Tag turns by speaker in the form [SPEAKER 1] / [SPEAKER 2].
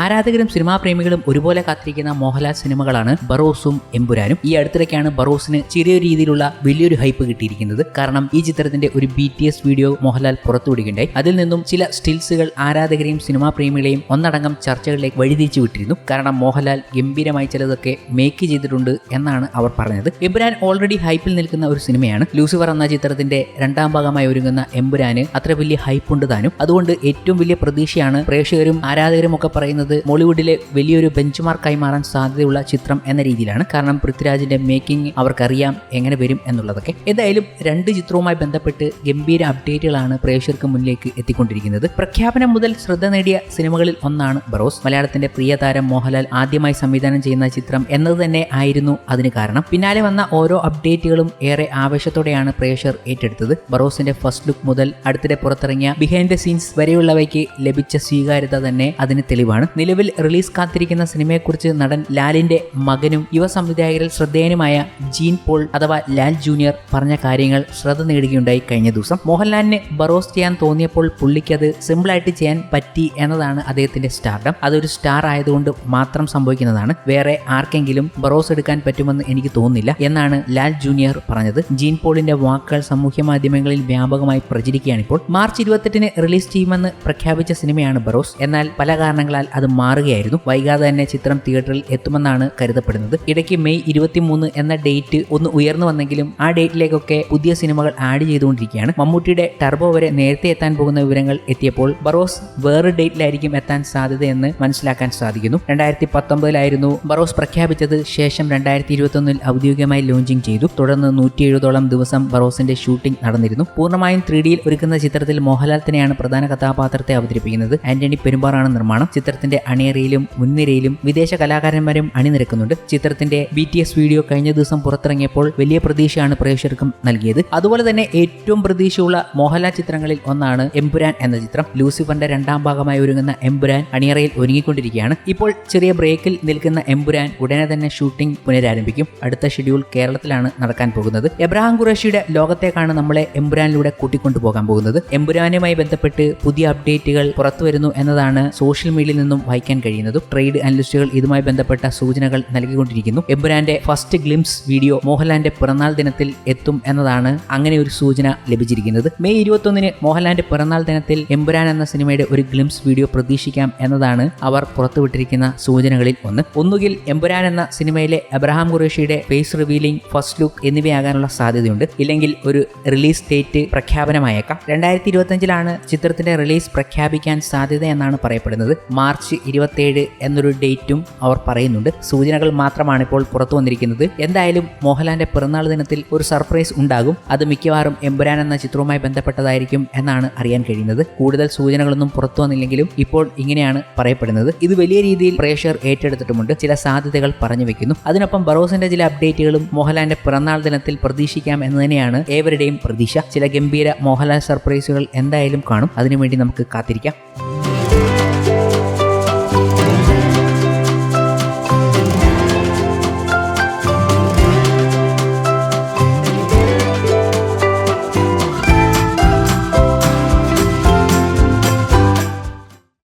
[SPEAKER 1] ആരാധകരും സിനിമാ പ്രേമികളും ഒരുപോലെ കാത്തിരിക്കുന്ന മോഹൻലാൽ സിനിമകളാണ് ബറോസും എമ്പുരാനും. ഈ അടുത്തിടയ്ക്കാണ് ബറോസിന് ചെറിയ രീതിയിലുള്ള വലിയൊരു ഹൈപ്പ് കിട്ടിയിരിക്കുന്നത്. കാരണം ഈ ചിത്രത്തിന്റെ ഒരു ബി വീഡിയോ മോഹൻലാൽ പുറത്തുവിടുകയുണ്ടായി. അതിൽ നിന്നും ചില സ്റ്റിൽസുകൾ ആരാധകരെയും സിനിമാ പ്രേമികളെയും ഒന്നടങ്കം ചർച്ചകളിലേക്ക് വഴിതിരിച്ചു വിട്ടിരുന്നു. കാരണം മോഹൻലാൽ ഗംഭീരമായി ചിലതൊക്കെ മേക്ക് ചെയ്തിട്ടുണ്ട് എന്നാണ് അവർ പറഞ്ഞത്. എമ്പുരാൻ ഓൾറെഡി ഹൈപ്പിൽ നിൽക്കുന്ന ഒരു സിനിമയാണ്. ലൂസിഫർ എന്ന ചിത്രത്തിന്റെ രണ്ടാം ഭാഗമായി ഒരുങ്ങുന്ന എമ്പുരാന് അത്ര വലിയ ഹൈപ്പ് ഉണ്ട് താനും. അതുകൊണ്ട് ഏറ്റവും വലിയ പ്രതീക്ഷയാണ് പ്രേക്ഷകരും ആരാധകരും ഒക്കെ പറയുന്നത് മോളിവുഡിലെ വലിയൊരു ബെഞ്ച് മാർക്കായി മാറാൻ സാധ്യതയുള്ള ചിത്രം എന്ന രീതിയിലാണ്. കാരണം പൃഥ്വിരാജിന്റെ മേക്കിംഗ് അവർക്കറിയാം എങ്ങനെ വരും എന്നുള്ളതൊക്കെ. എന്തായാലും രണ്ട് ചിത്രവുമായി ബന്ധപ്പെട്ട് ഗംഭീര അപ്ഡേറ്റുകളാണ് പ്രേക്ഷകർക്ക് മുന്നിലേക്ക് എത്തിക്കൊണ്ടിരിക്കുന്നത്. പ്രഖ്യാപനം മുതൽ ശ്രദ്ധ നേടിയ സിനിമകളിൽ ഒന്നാണ് ബറോസ്. മലയാളത്തിന്റെ പ്രിയ താരം മോഹൻലാൽ ആദ്യമായി സംവിധാനം ചെയ്യുന്ന ചിത്രം എന്നത് തന്നെ ആയിരുന്നു അതിന് കാരണം. പിന്നാലെ വന്ന ഓരോ അപ്ഡേറ്റുകളും ഏറെ ആവേശത്തോടെയാണ് പ്രേക്ഷകർ ഏറ്റെടുത്തത്. ബറോസിന്റെ ഫസ്റ്റ് ലുക്ക് മുതൽ അടുത്തിടെ പുറത്തിറങ്ങിയ ബിഹൈൻഡ് ദ സീൻസ് വരെയുള്ളവയ്ക്ക് ലഭിച്ച സ്വീകാര്യത തന്നെ അതിന് തെളിവാണ്. നിലവിൽ റിലീസ് കാത്തിരിക്കുന്ന സിനിമയെക്കുറിച്ച് നടൻ ലാലിന്റെ മകനും യുവ സംവിധായകരിൽ ശ്രദ്ധേയനുമായ ജീൻ പോൾ അഥവാ ലാൽ ജൂനിയർ പറഞ്ഞ കാര്യങ്ങൾ ശ്രദ്ധ നേടുകയുണ്ടായി കഴിഞ്ഞ ദിവസം. മോഹൻലാലിന് ബറോസ് ചെയ്യാൻ തോന്നിയപ്പോൾ പുള്ളിക്കത് സിമ്പിളായിട്ട് ചെയ്യാൻ പറ്റി എന്നതാണ് അദ്ദേഹത്തിന്റെ സ്റ്റാർഡം അതൊരു സ്റ്റാർ ആയതുകൊണ്ട് മാത്രം സംഭവിക്കുന്നതാണ്. വേറെ ആർക്കെങ്കിലും ബറോസ് എടുക്കാൻ പറ്റുമെന്ന് എനിക്ക് തോന്നുന്നില്ല എന്നാണ് ലാൽ ജൂനിയർ പറഞ്ഞത്. ജീൻ പോളിന്റെ വാക്കുകൾ സാമൂഹ്യ മാധ്യമങ്ങളിൽ വ്യാപകമായി പ്രചരിക്കുകയാണിപ്പോൾ. മാർച്ച് ഇരുപത്തെട്ടിന് റിലീസ് ചെയ്യുമെന്ന് പ്രഖ്യാപിച്ച സിനിമയാണ് ബറോസ്. എന്നാൽ പല കാരണങ്ങളാൽ അത് മാറുകയായിരുന്നു. വൈകാതെ തന്നെ ചിത്രം തിയേറ്ററിൽ എത്തുമെന്നാണ് കരുതപ്പെടുന്നത്. ഇടയ്ക്ക് മെയ് ഇരുപത്തിമൂന്ന് എന്ന ഡേറ്റ് ഒന്ന് ഉയർന്നു വന്നെങ്കിലും ആ ഡേറ്റിലേക്കൊക്കെ പുതിയ സിനിമകൾ ആഡ് ചെയ്തുകൊണ്ടിരിക്കുകയാണ്. മമ്മൂട്ടിയുടെ ടർബോ വരെ നേരത്തെ എത്താൻ പോകുന്ന വിവരങ്ങൾ എത്തിയപ്പോൾ ബറോസ് വേറെ ഡേറ്റിലായിരിക്കും എത്താൻ സാധ്യതയെന്ന് മനസ്സിലാക്കാൻ സാധിക്കുന്നു. രണ്ടായിരത്തി പത്തൊമ്പതിലായിരുന്നു ബറോസ് പ്രഖ്യാപിച്ചത്. ശേഷം രണ്ടായിരത്തി ഇരുപത്തൊന്നിൽ ഔദ്യോഗികമായി ലോഞ്ചിങ് ചെയ്തു. തുടർന്ന് നൂറ്റി എഴുപതോളം ദിവസം ബറോസിന്റെ ഷൂട്ടിംഗ് നടന്നിരുന്നു. പൂർണമായും ത്രീ ഡിയിൽ ഒരുക്കുന്ന ചിത്രത്തിൽ മോഹൻലാൽ തന്നെയാണ് പ്രധാന കഥാപാത്രത്തെ അവതരിപ്പിക്കുന്നത്. ആന്റണി പെരുമ്പാറാണ് നിർമ്മാണം. ചിത്രത്തിന്റെ അണിയറയിലും മുൻനിരയിലും വിദേശ കലാകാരന്മാരും അണിനിരക്കുന്നുണ്ട്. ചിത്രത്തിന്റെ ബി ടി എസ് വീഡിയോ കഴിഞ്ഞ ദിവസം പുറത്തിറങ്ങിയപ്പോൾ വലിയ പ്രതീക്ഷയാണ് പ്രേക്ഷകർക്കും നൽകിയത്. അതുപോലെ തന്നെ ഏറ്റവും പ്രതീക്ഷയുള്ള മോഹൻലാൽ ചിത്രങ്ങളിൽ ഒന്നാണ് എംപുരാൻ എന്ന ചിത്രം. ലൂസിഫറിന്റെ രണ്ടാം ഭാഗമായി ഒരുങ്ങുന്ന എംപുരാൻ അണിയറയിൽ ഒരുങ്ങിക്കൊണ്ടിരിക്കുകയാണ്. ഇപ്പോൾ ചെറിയ ബ്രേക്കിൽ നിൽക്കുന്ന എംപുരാൻ ഉടനെ തന്നെ ഷൂട്ടിംഗ് പുനരാരംഭിക്കും. അടുത്ത ഷെഡ്യൂൾ കേരളത്തിലാണ് നടക്കാൻ പോകുന്നത്. എബ്രഹാം ഖുറേഷിയുടെ ലോകത്തേക്കാണ് നമ്മളെ എംപുരാനിലൂടെ കൂട്ടിക്കൊണ്ടുപോകാൻ പോകുന്നത്. എംപുരാനുമായി ബന്ധപ്പെട്ട് പുതിയ അപ്ഡേറ്റുകൾ പുറത്തുവരുന്നു എന്നതാണ് സോഷ്യൽ മീഡിയയിൽ നിന്നും വായിക്കാൻ കഴിയുന്നതും ട്രേഡ് അനലിസ്റ്റുകൾ ഇതുമായി ബന്ധപ്പെട്ട സൂചനകൾ നൽകിക്കൊണ്ടിരിക്കുന്നു. എമ്പുരാന്റെ ഫസ്റ്റ് ഗ്ലിംസ് വീഡിയോ മോഹൻലാലിന്റെ പിറന്നാൾ ദിനത്തിൽ എത്തും എന്നതാണ് അങ്ങനെ ഒരു സൂചന ലഭിച്ചിരിക്കുന്നത്. മെയ് ഇരുപത്തൊന്നിന് മോഹൻലാലിന്റെ പിറന്നാൾ ദിനത്തിൽ എമ്പുരാൻ എന്ന സിനിമയുടെ ഒരു ഗ്ലിംസ് വീഡിയോ പ്രതീക്ഷിക്കാം എന്നതാണ് അവർ പുറത്തുവിട്ടിരിക്കുന്ന സൂചനകളിൽ ഒന്ന്. ഒന്നുകിൽ എമ്പുരാൻ എന്ന സിനിമയിലെ അബ്രഹാം ഖുറേഷിയുടെ ഫേസ് റിവീലിംഗ് ഫസ്റ്റ് ലുക്ക് എന്നിവയാകാനുള്ള സാധ്യതയുണ്ട്. ഇല്ലെങ്കിൽ ഒരു റിലീസ് ഡേറ്റ് പ്രഖ്യാപനമായേക്കാം. രണ്ടായിരത്തി ഇരുപത്തിയഞ്ചിലാണ് ചിത്രത്തിന്റെ റിലീസ് പ്രഖ്യാപിക്കാൻ സാധ്യത എന്നാണ് പറയപ്പെടുന്നത്. മാർച്ച് ഇരുപത്തിയേഴ് എന്നൊരു ഡേറ്റും അവർ പറയുന്നുണ്ട്. സൂചനകൾ മാത്രമാണ് ഇപ്പോൾ പുറത്തു വന്നിരിക്കുന്നത്. എന്തായാലും മോഹൻലാലിന്റെ പിറന്നാൾ ദിനത്തിൽ ഒരു സർപ്രൈസ് ഉണ്ടാകും. അത് മിക്കവാറും എമ്പുരാൻ എന്ന ചിത്രവുമായി ബന്ധപ്പെട്ടതായിരിക്കും എന്നാണ് അറിയാൻ കഴിയുന്നത്. കൂടുതൽ സൂചനകളൊന്നും പുറത്തു വന്നില്ലെങ്കിലും ഇപ്പോൾ ഇങ്ങനെയാണ് പറയപ്പെടുന്നത്. ഇത് വലിയ രീതിയിൽ പ്രേക്ഷകർ ഏറ്റെടുത്തിട്ടുമുണ്ട്. ചില സാധ്യതകൾ പറഞ്ഞു വെക്കുന്നു. അതിനൊപ്പം ബറോസിന്റെ ചില അപ്ഡേറ്റുകളും മോഹൻലാലിന്റെ പിറന്നാൾ ദിനത്തിൽ പ്രതീക്ഷിക്കാം എന്ന് തന്നെയാണ് ഏവരുടെയും പ്രതീക്ഷ. ചില ഗംഭീര മോഹൻലാൽ സർപ്രൈസുകൾ എന്തായാലും കാണും. അതിനുവേണ്ടി നമുക്ക് കാത്തിരിക്കാം.